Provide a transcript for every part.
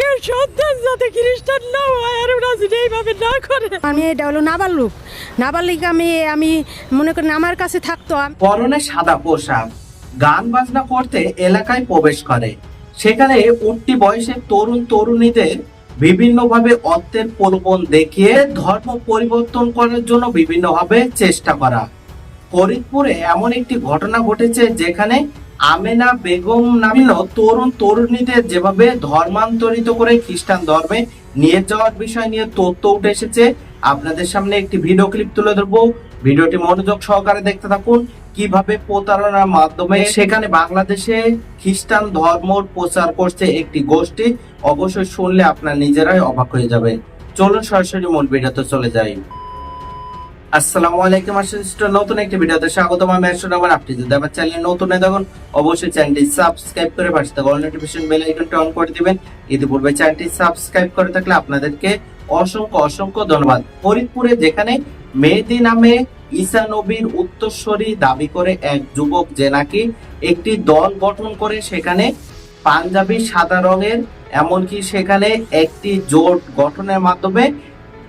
কেউ সন্তান যাতে খ্রিস্টান না হয় আর যদি এইভাবে না করে। আমি এটা হলো নাবালক। নাবালিক আমি আমি মনে করেন আমার কাছে থাকতো। পরনে সাদা পোশাক গান বাজনা করতে এলাকায় প্রবেশ করে। সেখানে উঠতি বয়সের তরুণ তরুণীদের বিভিন্নভাবে অর্থের প্রলোভন দেখিয়ে ধর্ম পরিবর্তন করার জন্য বিভিন্নভাবে চেষ্টা করা। ফরিদপুরে এমন একটি ঘটনা ঘটেছে যেখানে আমেনা বেগম নামীন তরুণ তরুণীদের যেভাবে ধর্মান্তরিত করে খ্রিস্টান ধর্মে নিয়ে যাওয়ার বিষয় নিয়ে তথ্য উঠে এসেছে, আপনাদের সামনে একটি ভিডিও ক্লিপ তুলে ধরবো। ভিডিওটি মনোযোগ সহকারে দেখতে থাকুন, কীভাবে প্রতারণার মাধ্যমে সেখানে বাংলাদেশে খ্রিস্টান ধর্ম প্রচার করছে একটি গোষ্ঠী, অবশ্যই শুনলে আপনার নিজেরাই অবাক হয়ে যাবে। চলুন সরাসরি মূল ভিডিওতে চলে যাই। আসসালামু আলাইকুম আসলে নতুন একটি ভিডিওতে স্বাগতম। আমি আসলে আমার আপনি যদি আমার চ্যানেলে নতুন থাকুন, অবশ্যই চ্যানেলটি সাবস্ক্রাইব করে পাশে থাকা নোটিফিকেশন বেল আইকনটি অন করে দিবেন। ইতিপূর্বে চ্যানেলটি সাবস্ক্রাইব করে থাকলে আপনাদেরকে অসংখ্য অসংখ্য ধন্যবাদ। ফরিদপুরে যেখানে মেহেদি নামে ঈসা নবীর উত্তরস্বরী দাবি করে এক যুবক যে নাকি একটি দল গঠন করে, সেখানে পাঞ্জাবি সাদা রঙের, এমনকি সেখানে একটি জোট গঠনের মাধ্যমে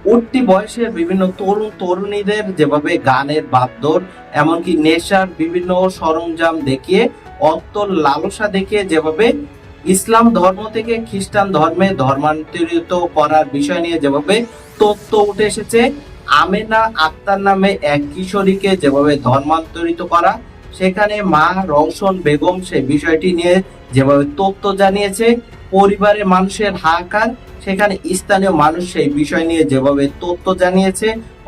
উঠতি বয়সের বিভিন্ন তরুণ তরুণীদের যেভাবে গানের বাদ্যর এমনকি নেশার বিভিন্ন সরঞ্জাম দেখিয়ে অত্তর লালসা দেখিয়ে যেভাবে ইসলাম ধর্ম থেকে খ্রিস্টান ধর্মে ধর্মান্তরিত করার বিষয় নিয়ে যেভাবে তথ্য উঠে এসেছে, আমেনা আক্তার নামে এক কিশোরীকে যেভাবে ধর্মান্তরিত করা, সেখানে মা রওশন বেগম সে বিষয়টি নিয়ে যেভাবে তথ্য জানিয়েছে পরিবারের মানুষের হাহাকার, সেখানে স্থানীয় মানুষ সেই বিষয় নিয়ে যেভাবে তথ্য জানিয়েছে,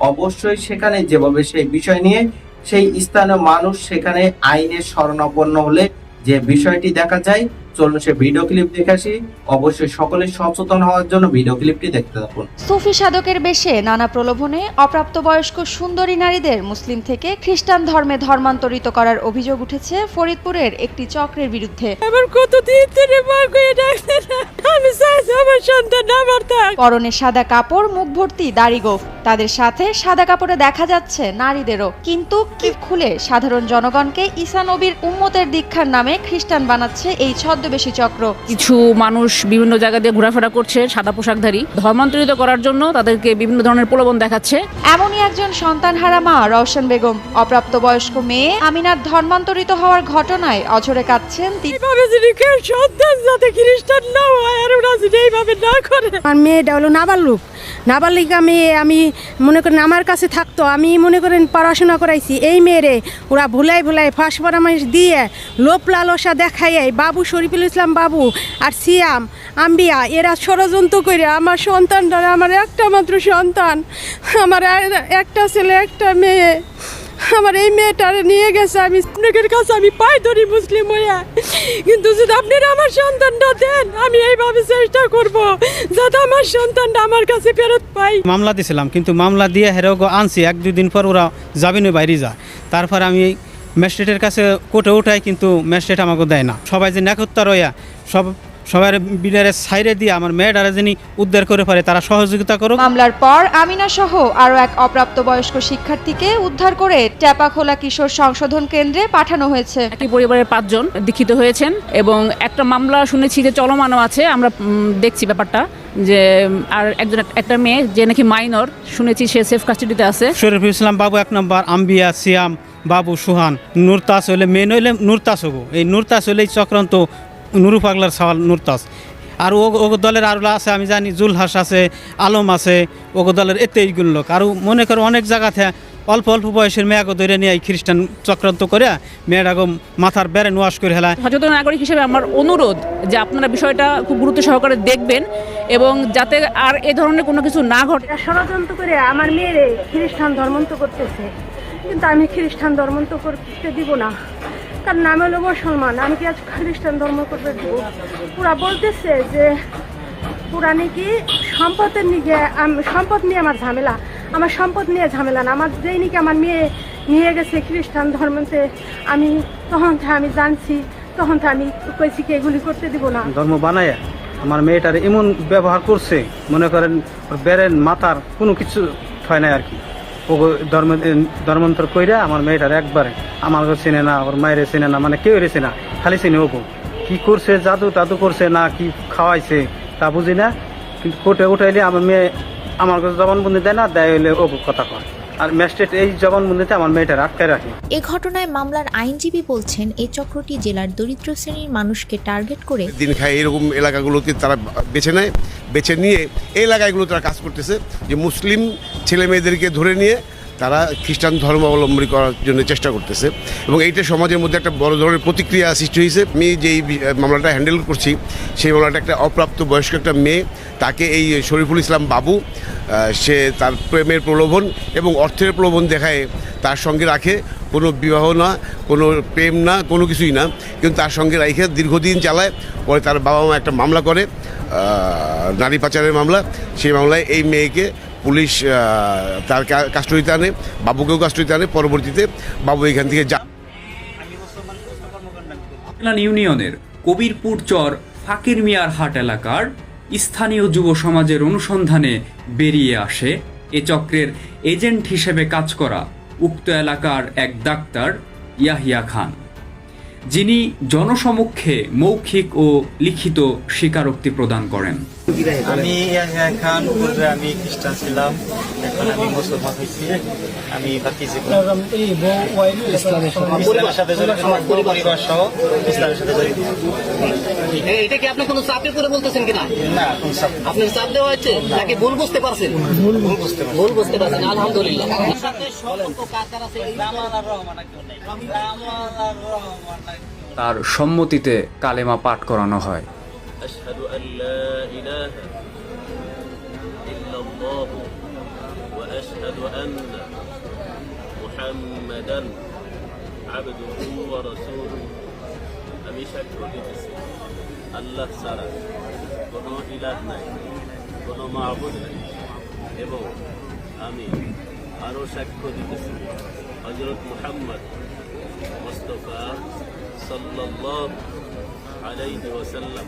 অবশ্যই সেখানে যেভাবে সেই বিষয় নিয়ে সেই স্থানীয় মানুষ সেখানে আইনের শরণাপন্ন হলে যে বিষয়টি দেখা যায় চলুন সে ভিডিও ক্লিপ দেখে আসি। অবশ্যই সকলে সচেতন হওয়ার জন্য ভিডিও ক্লিপটি দেখতে থাকুন। সুফি সাধকের বেশে নানা প্রলোভনে অপ্রাপ্তবয়স্ক সুন্দরী নারীদের মুসলিম থেকে খ্রিস্টান ধর্মে ধর্মান্তরিত করার অভিযোগ উঠেছে ফরিদপুরের একটি চক্রের বিরুদ্ধে। আমার কতদিন ধরে আমি সন্তান আমার থাক পরনে সাদা কাপড় মুখ ভর্তি দাড়ি গোফ। তাদের সাথে সাদা কাপড়ে দেখা যাচ্ছে নারীদেরও। কিন্তু কি খুলে সাধারণ জনগণকে ঈসা নবীর উম্মতের দীক্ষার নামে খ্রিস্টান বানাচ্ছে এই ছদ্মবেশী চক্র। কিছু মানুষ বিভিন্ন জায়গা দিয়ে ঘোরাফেরা করছে সাদা পোশাকধারী। ধর্মান্তরিত করার জন্য তাদেরকে বিভিন্ন ধরনের প্রলোভন দেখাচ্ছে। এমনই একজন সন্তানহারা মা রওশন বেগম। অপ্রাপ্তবয়স্ক মেয়ে আমিনার ধর্মান্তরিত হওয়ার ঘটনায় অঝরে কাঁদছেন তিনি এইভাবে যদি কেউ সন্তান যাতে খ্রিস্টান না হয় আর ওরা যদি এইভাবে না করে। আমার মেয়েটা হলো নাবালক নাবালিক আমি আমি মনে করেন আমার কাছে থাকতো, আমি মনে করেন পড়াশোনা করাইছি, এই মেয়েরে ওরা ভুলাই ভুলাই ফাঁস পরামর্শ দিয়ে লোপ লালসা দেখাইয়ে বাবু শরীফুল ইসলাম বাবু আর সিয়াম, আম্বিয়া, এরা ষড়যন্ত্র করে আমার সন্তানটা আমার একটা মাত্র সন্তান, আমার একটা ছেলে, একটা মেয়ে। আমার এই মেয়েটারে নিয়ে গেছে, আমি আপনাদের কাছে আমি পাই ধরি মুসলিম হইয়া কিন্তু যদি আপনারা আমার সন্তানটা দেন, আমি এইভাবে চেষ্টা করব যাতে আমার সন্তানটা আমার কাছে ফেরত পাই। মামলা দিছিলাম, কিন্তু মামলা দিয়ে হেরেও আনছি, এক দুই দিন পর ওরা যাবিনি বাইরে যা তারপর আমি ম্যাজিস্ট্রেটের কাছে কোর্টে উঠাই, কিন্তু ম্যাজিস্ট্রেট আমাকে দেয় না। সবাই যে নেকত্তা রইয়া, সব সবার বিডারে সাইরে দিয়ে আমার মেয়েটারা যিনি উদ্ধার করে পারে তারা সহযোগিতা করুক। মামলার পর আমিনা সহ আরও এক অপ্রাপ্তবয়স্ক শিক্ষার্থীকে উদ্ধার করে টেপাখোলা কিশোর সংশোধন কেন্দ্রে পাঠানো হয়েছে। একটি পরিবারের পাঁচজন দীক্ষিত হয়েছেন এবং একটা মামলা শুনেছি যে চলমানও আছে আমরা দেখছি ব্যাপারটা যে আর একজন একটা মেয়ে যে নাকি মাইনর শুনেছি সে সেফ কাস্টাডিতে আছে। শরীফুল ইসলাম বাবু এক নম্বর আম্বিয়া সিয়াম বাবু সুহান নুরতাস হইলে মেন হইলে নুরতাস হব। এই নুরতাস হইলে এই চক্রান্ত নুরু পাগলার সওয়াল নুরতাস আর ও ও দলের আরও আছে আমি জানি জুলহাস আছে আলম আছে ও দলের এতে এইগুলো লোক। আর মনে করো অনেক জায়গাতে অল্প অল্প বয়সের মেয়াকে ধরে নিয়ে এই খ্রিস্টান চক্রান্ত করে মেয়েটাকে মাথার বেড়ে নোয়াশ করে হেলায়। সচেতন নাগরিক হিসেবে আমার অনুরোধ যে আপনারা বিষয়টা খুব গুরুত্ব সহকারে দেখবেন এবং যাতে আর এ ধরনের কোনো কিছু না ঘটে। ষড়যন্ত্র করে আমার মেয়েরে খ্রিস্টান ধর্মান্ত করতেছে। কিন্তু আমি খ্রিস্টান ধর্মান্ত করতে দিব না। তার নাম হলো মুসলমান আমি কি আজ খ্রিস্টান ধর্ম করবে? পুরা বলতেছে যে, পুরা নাকি সম্পদের নিয়ে সম্পদ নিয়ে আমার ঝামেলা। আমার সম্পদ নিয়ে ঝামেলা না। আমার যেই নাকি আমার মেয়ে নিয়ে গেছে খ্রিস্টান ধর্মতে, আমি তখন থেকে আমি জানছি, তখন থেকে আমি কইছি কি এগুলি করতে দিব না। ধর্ম বানায় আমার মেয়েটার এমন ব্যবহার করছে, মনে করেন বেড়েন মাথার কোনো কিছু হয় না আর কি। ধর্ম ধর্মান্তর কইরা আমার মেয়েটার একবারে আমার চিনে না ওর মায়ের চিনে না মানে কেউ রেছে না, খালি চিনে ওপো কি করছে, জাদু তাদু করছে, না কি খাওয়াইছে, তা বুঝি না, কিন্তু কোর্টে উঠাইলে আমার মেয়ে আমার কাছে জবানবন্দি দেয় না, দেয় হইলে ও কথা কয়। আর ম্যাজিস্ট্রেট এই জবানবন্দিতে আমার মেয়েটার আটকায় রাখে। এ ঘটনায় মামলার আইনজীবী বলছেন এই চক্রটি জেলার দরিদ্র শ্রেণির মানুষকে টার্গেট করে দিন খায় এরকম এলাকাগুলোকে তারা বেছে নেয় বেছে নিয়ে এই এলাকাগুলো তারা কাজ করতেছে যে মুসলিম ছেলে মেয়েদেরকে ধরে নিয়ে তারা খ্রিস্টান ধর্ম অবলম্বন করার জন্য চেষ্টা করতেছে। এবং এইটা সমাজের মধ্যে একটা বড় ধরনের প্রতিক্রিয়া সৃষ্টি হয়েছে। আমি যেই মামলাটা হ্যান্ডেল করছি, সেই মামলাটা একটা অপ্রাপ্ত বয়স্ক একটা মেয়ে, তাকে এই শরীফুল ইসলাম বাবু সে তার প্রেমের প্রলোভন এবং অর্থের প্রলোভন দেখায়, তার সঙ্গে রাখে। কোনো বিবাহ না, কোনো প্রেম না, কোনো কিছুই না। কিন্তু তার সঙ্গে রাখে দীর্ঘদিন চালায়। পরে তার বাবা মা একটা মামলা করে নারী পাচারের মামলা। সেই মামলায় এই মেয়েকে পুলিশ তার কাস্টডিতে আনে বাবুকেও কাস্টডিতে আনে পরবর্তীতে বাবু এখান থেকে যা ইউনিয়নের কবিরপুর চর ফাকির মিয়ার হাট এলাকার স্থানীয় যুব সমাজের অনুসন্ধানে বেরিয়ে আসে এ চক্রের এজেন্ট হিসেবে কাজ করা উক্ত এলাকার এক ডাক্তার ইয়াহিয়া খান। যিনি জনসমক্ষে মৌখিক ও লিখিত স্বীকারোক্তি প্রদান করেন। আমি খান পূর্বে আমি খ্রিস্টান ছিলাম এখন আমি মুসলমান হয়েছি। আমি বাকি জীবন ইসলামের সাথে জড়িত আমার পুরো পরিবার সহ ইসলামের সাথে জড়িত। এটা কি আপনি কোনো চাপে করে বলতেছেন কিনা? না কোন সব আপনার চাপ দেওয়া হচ্ছে নাকি ভুল বুঝতে পারছেন? ভুল বুঝতে ভুল বুঝতে পারছেন আলহামদুলিল্লাহ। আপনার সাথে সম্পর্ক কার কার আছে এই তার সম্মতিতে কালেমা পাঠ করানো হয়। أشهد أن لا إله إلا الله وأشهد أن محمدا عبده ورسوله আমি সাক্ষ্য দিতেছি আল্লাহ ছাড়া কোনো ইলাহ নাই কোনো মাহবুদ নাই এবং আমি আরও সাক্ষ্য দিতেছি হজরত মুহাম্মদ মুস্তফা সাল্লাল্লাহু আলাইহি ওয়াসাল্লাম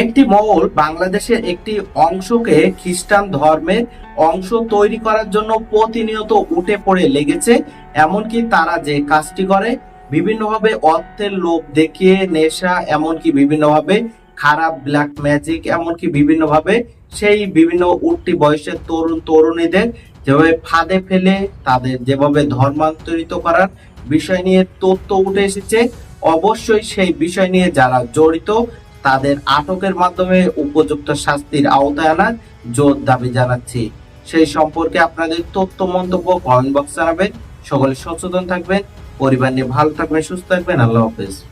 একটি মহল বাংলাদেশের একটি অংশকে খ্রিস্টান ধর্মের অংশ তৈরি করার জন্য প্রতিনিয়ত উঠে পড়ে লেগেছে, এমনকি তারা যে কাজটি করে, বিভিন্নভাবে অর্থের লোভ দেখিয়ে, নেশা, এমনকি বিভিন্নভাবে খারাপ ব্ল্যাক ম্যাজিক এমনকি বিভিন্নভাবে সেই বিভিন্ন উঠতি বয়সের তরুণ, তরুণীদের যেভাবে ফাঁদে ফেলে, তাদের যেভাবে ধর্মান্তরিত করার বিষয় নিয়ে তথ্য উঠে এসেছে। অবশ্যই সেই বিষয় নিয়ে যারা জড়িত, তাদের আটকের মাধ্যমে উপযুক্ত শাস্তির আওতায় আনার জোর দাবি জানাচ্ছি। সেই সম্পর্কে আপনাদের তথ্য, মন্তব্য কমেন্ট বক্স জানাবেন। সকলে সচেতন থাকবেন। পরিবার নিয়ে ভালো থাকবেন, সুস্থ থাকবেন। আল্লাহ হাফেজ।